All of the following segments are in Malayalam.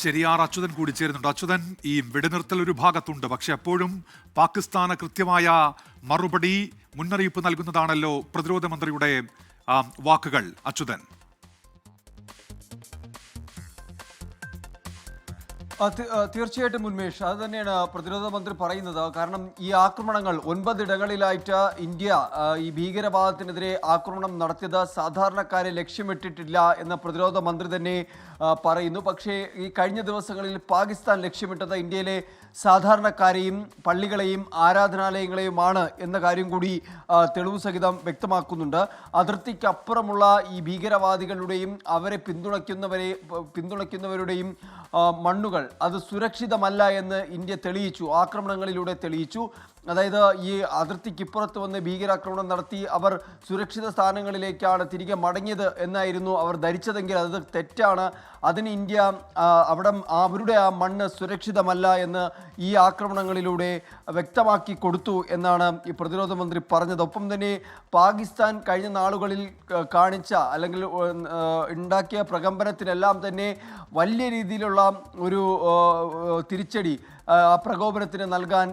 ശരി ആർ അച്യുതൻ കൂടി ചേരുന്നുണ്ട്. അച്യുതൻ ഈ വെടിനിർത്തൽ ഒരു ഭാഗത്തുണ്ട്. പക്ഷെ അപ്പോഴും പാകിസ്ഥാന് കൃത്യമായ മറുപടി മുന്നറിയിപ്പ് നൽകുന്നതാണല്ലോ പ്രതിരോധ മന്ത്രിയുടെ വാക്കുകൾ. അച്യുതൻ. തീർച്ചയായിട്ടും ഉന്മേഷ് അത് തന്നെയാണ് പ്രതിരോധ മന്ത്രി പറയുന്നത്. കാരണം ഈ ആക്രമണങ്ങൾ ഒൻപതിടങ്ങളിലായിട്ട് ഇന്ത്യ ഈ ഭീകരവാദത്തിനെതിരെ ആക്രമണം നടത്തിയത് സാധാരണക്കാരെ ലക്ഷ്യമിട്ടിട്ടില്ല എന്ന് പ്രതിരോധ മന്ത്രി തന്നെ പറയുന്നു. പക്ഷേ ഈ കഴിഞ്ഞ ദിവസങ്ങളിൽ പാകിസ്ഥാൻ ലക്ഷ്യമിട്ടത് ഇന്ത്യയിലെ സാധാരണക്കാരെയും പള്ളികളെയും ആരാധനാലയങ്ങളെയുമാണ് എന്ന കാര്യം കൂടി തെളിവ് സഹിതം വ്യക്തമാക്കുന്നുണ്ട്. അതിർത്തിക്കപ്പുറമുള്ള ഈ ഭീകരവാദികളുടെയും അവരെ പിന്തുണയ്ക്കുന്നവരെ പിന്തുണയ്ക്കുന്നവരുടെയും മണ്ണുകൾ. അത് സുരക്ഷിതമല്ല എന്ന് ഇന്ത്യ തെളിയിച്ചു ആക്രമണങ്ങളിലൂടെ തെളിയിച്ചു. അതായത് ഈ അതിർത്തിക്കിപ്പുറത്ത് വന്ന് ഭീകരാക്രമണം നടത്തി അവർ സുരക്ഷിത സ്ഥാനങ്ങളിലേക്കാണ് തിരികെ മടങ്ങിയത് എന്നായിരുന്നു അവർ ധരിച്ചതെങ്കിൽ അത് തെറ്റാണ്. അതിന് ഇന്ത്യ അവിടെ അവരുടെ ആ മണ്ണ് സുരക്ഷിതമല്ല എന്ന് ഈ ആക്രമണങ്ങളിലൂടെ വ്യക്തമാക്കി കൊടുത്തു എന്നാണ് ഈ പ്രതിരോധ മന്ത്രി പറഞ്ഞത്. ഒപ്പം തന്നെ പാകിസ്ഥാൻ കഴിഞ്ഞ നാളുകളിൽ കാണിച്ച അല്ലെങ്കിൽ ഉണ്ടാക്കിയ പ്രകമ്പനത്തിനെല്ലാം തന്നെ വലിയ രീതിയിലുള്ള ഒരു തിരിച്ചടി പ്രകോപനത്തിന് നൽകാൻ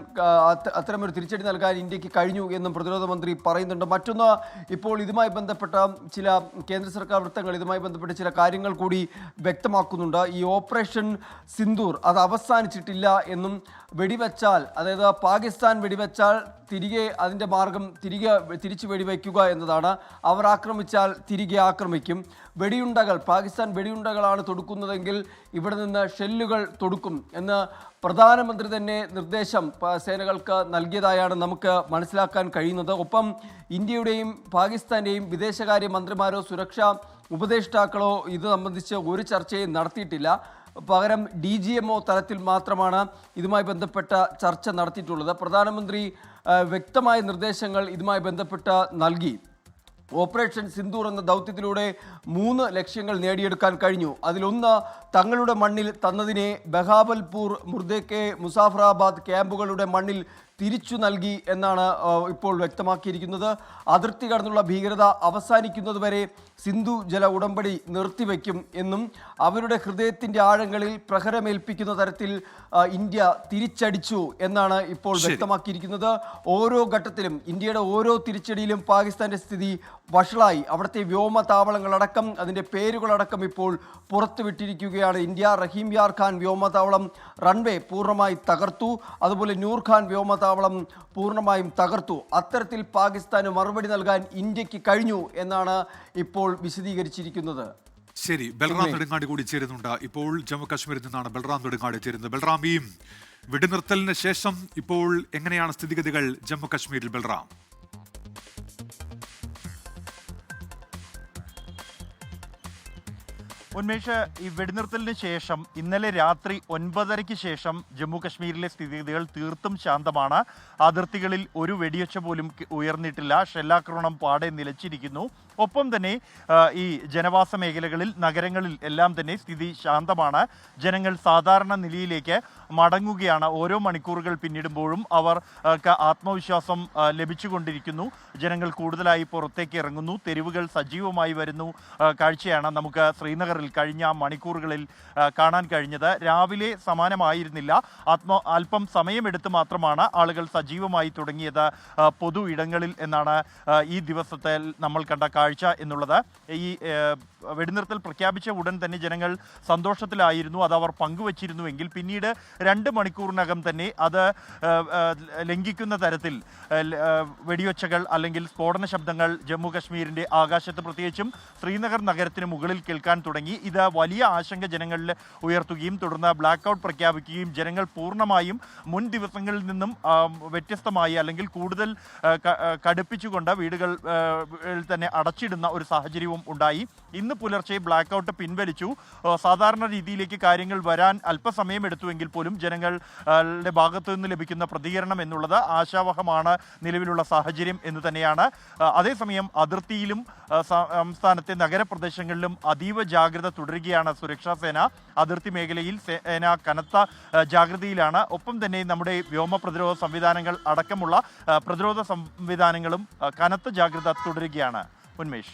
അത്തരമൊരു തിരിച്ചടി നൽകാൻ ഇന്ത്യയ്ക്ക് കഴിഞ്ഞു എന്നും പ്രതിരോധ മന്ത്രി പറയുന്നുണ്ട്. മറ്റൊന്ന് ഇപ്പോൾ ഇതുമായി ബന്ധപ്പെട്ട ചില കേന്ദ്ര സർക്കാർ വൃത്തങ്ങൾ ഇതുമായി ബന്ധപ്പെട്ട ചില കാര്യങ്ങൾ കൂടി വ്യക്തമാക്കുന്നുണ്ട്. ഈ ഓപ്പറേഷൻ സിന്ദൂർ അത് അവസാനിച്ചിട്ടില്ല എന്നും വെടിവെച്ചാൽ അതായത് പാകിസ്ഥാൻ വെടിവെച്ചാൽ തിരികെ അതിന്റെ മാർഗം തിരികെ തിരിച്ചു വെടിവെക്കുക എന്നതാണ്. അവർ ആക്രമിച്ചാൽ തിരികെ ആക്രമിക്കും. വെടിയുണ്ടകൾ പാകിസ്ഥാൻ വെടിയുണ്ടകളാണ് തൊടുക്കുന്നതെങ്കിൽ ഇവിടെ നിന്ന് ഷെല്ലുകൾ തൊടുക്കും എന്ന് പ്രധാനമന്ത്രി തന്നെ നിർദ്ദേശം സേനകൾക്ക് നൽകിയതായാണ് നമുക്ക് മനസ്സിലാക്കാൻ കഴിയുന്നത്. ഒപ്പം ഇന്ത്യയുടെയും പാകിസ്ഥാന്റെയും വിദേശകാര്യ മന്ത്രിമാരോ സുരക്ഷാ ഉപദേഷ്ടാക്കളോ ഇത് സംബന്ധിച്ച് ഒരു ചർച്ചയും നടത്തിയിട്ടില്ല. പകരം ഡി ജി എം ഒ തലത്തിൽ മാത്രമാണ് ഇതുമായി ബന്ധപ്പെട്ട ചർച്ച നടത്തിയിട്ടുള്ളത്. പ്രധാനമന്ത്രി വ്യക്തമായ നിർദ്ദേശങ്ങൾ ഇതുമായി ബന്ധപ്പെട്ട് നൽകി. ഓപ്പറേഷൻ സിന്ദൂർ എന്ന ദൗത്യത്തിലൂടെ മൂന്ന് ലക്ഷ്യങ്ങൾ നേടിയെടുക്കാൻ കഴിഞ്ഞു. അതിലൊന്ന് തങ്ങളുടെ മണ്ണിൽ തന്നതിനെ ബഹാബൽപൂർ മുർദേക്കെ മുസാഫറാബാദ് ക്യാമ്പുകളുടെ മണ്ണിൽ തിരിച്ചു നൽകി എന്നാണ് ഇപ്പോൾ വ്യക്തമാക്കിയിരിക്കുന്നത്. അതിർത്തി കടന്നുള്ള ഭീകരത അവസാനിക്കുന്നതുവരെ സിന്ധു ജല ഉടമ്പടി നിർത്തിവെക്കും എന്നും അവരുടെ ഹൃദയത്തിന്റെ ആഴങ്ങളിൽ പ്രഹരമേൽപ്പിക്കുന്ന തരത്തിൽ ഇന്ത്യ തിരിച്ചടിച്ചു എന്നാണ് ഇപ്പോൾ വ്യക്തമാക്കിയിരിക്കുന്നത്. ഓരോ ഘട്ടത്തിലും ഇന്ത്യയുടെ ഓരോ തിരിച്ചടിയിലും പാകിസ്ഥാന്റെ സ്ഥിതി വഷളായി. അവിടുത്തെ വ്യോമ താവളങ്ങളടക്കം അതിന്റെ പേരുകളടക്കം ഇപ്പോൾ പുറത്തുവിട്ടിരിക്കുകയാണ്. ഇന്ത്യ റഹീം യാർ ഖാൻ വ്യോമതാവളം റൺവേ പൂർണമായി തകർത്തു. അതുപോലെ നൂർ ഖാൻ വ്യോമതാവളം പൂർണമായും തകർത്തു. അത്തരത്തിൽ പാകിസ്ഥാന് മറുപടി നൽകാൻ ഇന്ത്യയ്ക്ക് കഴിഞ്ഞു എന്നാണ് ഇപ്പോൾ വിശദീകരിച്ചിരിക്കുന്നത്. ശരി ബൽറാം നെടുങ്ങാടി കൂടി ചേരുന്നുണ്ട്. ഇപ്പോൾ ജമ്മു കാശ്മീരിൽ നിന്നാണ് ബൽറാം നെടുങ്ങാടി ചേരുന്നത്. ബൽറാം ഈ വെടിനിർത്തലിന് ശേഷം ഇപ്പോൾ എങ്ങനെയാണ് സ്ഥിതിഗതികൾ ജമ്മു കാശ്മീരിൽ ബൽറാം? ഉന്മേഷ് ഈ വെടിനിർത്തലിന് ശേഷം ഇന്നലെ രാത്രി ഒൻപതരയ്ക്ക് ശേഷം ജമ്മു കശ്മീരിലെ സ്ഥിതിഗതികൾ തീർത്തും ശാന്തമാണ്. അതിർത്തികളിൽ ഒരു വെടിയൊച്ച പോലും ഉയർന്നിട്ടില്ല. ഷെല്ലാക്രമണം പാടെ നിലച്ചിരിക്കുന്നു. ഒപ്പം തന്നെ ഈ ജനവാസ മേഖലകളിൽ നഗരങ്ങളിൽ എല്ലാം തന്നെ സ്ഥിതി ശാന്തമാണ്. ജനങ്ങൾ സാധാരണ നിലയിലേക്ക് മടങ്ങുകയാണ്. ഓരോ മണിക്കൂറുകൾ പിന്നിടുമ്പോഴും അവർ ആത്മവിശ്വാസം ലഭിച്ചുകൊണ്ടിരിക്കുന്നു. ജനങ്ങൾ കൂടുതലായി പുറത്തേക്ക് ഇറങ്ങുന്നു. തെരുവുകൾ സജീവമായി വരുന്നു. കാഴ്ചയാണ് നമുക്ക് ശ്രീനഗറിൽ കഴിഞ്ഞ മണിക്കൂറുകളിൽ കാണാൻ കഴിഞ്ഞത്. രാവിലെ സമാനമായിരുന്നില്ല. ആത്മ അല്പം സമയമെടുത്ത് മാത്രമാണ് ആളുകൾ സജീവമായി തുടങ്ങിയത് പൊതു ഇടങ്ങളിൽ എന്നാണ് ഈ ദിവസത്തിൽ നമ്മൾ കണ്ട കാഴ്ച എന്നുള്ളത്. ഈ വെടിനിർത്തൽ പ്രഖ്യാപിച്ച ഉടൻ തന്നെ ജനങ്ങൾ സന്തോഷത്തിലായിരുന്നു. അത് അവർ പങ്കുവച്ചിരുന്നുവെങ്കിൽ പിന്നീട് രണ്ട് മണിക്കൂറിനകം തന്നെ അത് ലംഘിക്കുന്ന തരത്തിൽ വെടിയൊച്ചകൾ അല്ലെങ്കിൽ സ്ഫോടന ശബ്ദങ്ങൾ ജമ്മു കശ്മീരിന്റെ ആകാശത്ത് പ്രത്യേകിച്ചും ശ്രീനഗർ നഗരത്തിന് മുകളിൽ കേൾക്കാൻ തുടങ്ങി. ഇത് വലിയ ആശങ്ക ജനങ്ങളിൽ ഉയർത്തുകയും തുടർന്ന് ബ്ലാക്ക് ഔട്ട് പ്രഖ്യാപിക്കുകയും ജനങ്ങൾ പൂർണമായും മുൻ ദിവസങ്ങളിൽ നിന്നും വ്യത്യസ്തമായി അല്ലെങ്കിൽ കൂടുതൽ കടുപ്പിച്ചുകൊണ്ട് വീടുകൾ തന്നെ തന്നെ അടച്ചിടുന്ന ഒരു സാഹചര്യവും ഉണ്ടായി. ഇന്ന് പുലർച്ചെ ബ്ലാക്ക് ഔട്ട് പിൻവലിച്ചു സാധാരണ രീതിയിലേക്ക് കാര്യങ്ങൾ വരാൻ അല്പസമയം എടുത്തുവെങ്കിൽ പോലും ജനങ്ങളുടെ ഭാഗത്തു നിന്ന് ലഭിക്കുന്ന പ്രതികരണം എന്നുള്ളത് ആശാവഹമാണ് നിലവിലുള്ള സാഹചര്യം എന്ന് തന്നെയാണ്. അതേസമയം അതിർത്തിയിലും സംസ്ഥാനത്തെ നഗരപ്രദേശങ്ങളിലും അതീവ ജാഗ്രത തുടരുകയാണ് സുരക്ഷാ സേന. അതിർത്തി മേഖലയിൽ സേന കനത്ത ജാഗ്രതയിലാണ്. ഒപ്പം തന്നെ നമ്മുടെ വ്യോമ പ്രതിരോധ സംവിധാനങ്ങൾ അടക്കമുള്ള പ്രതിരോധ സംവിധാനങ്ങളും കനത്ത ജാഗ്രത തുടരുകയാണ്. ഉന്മേഷ്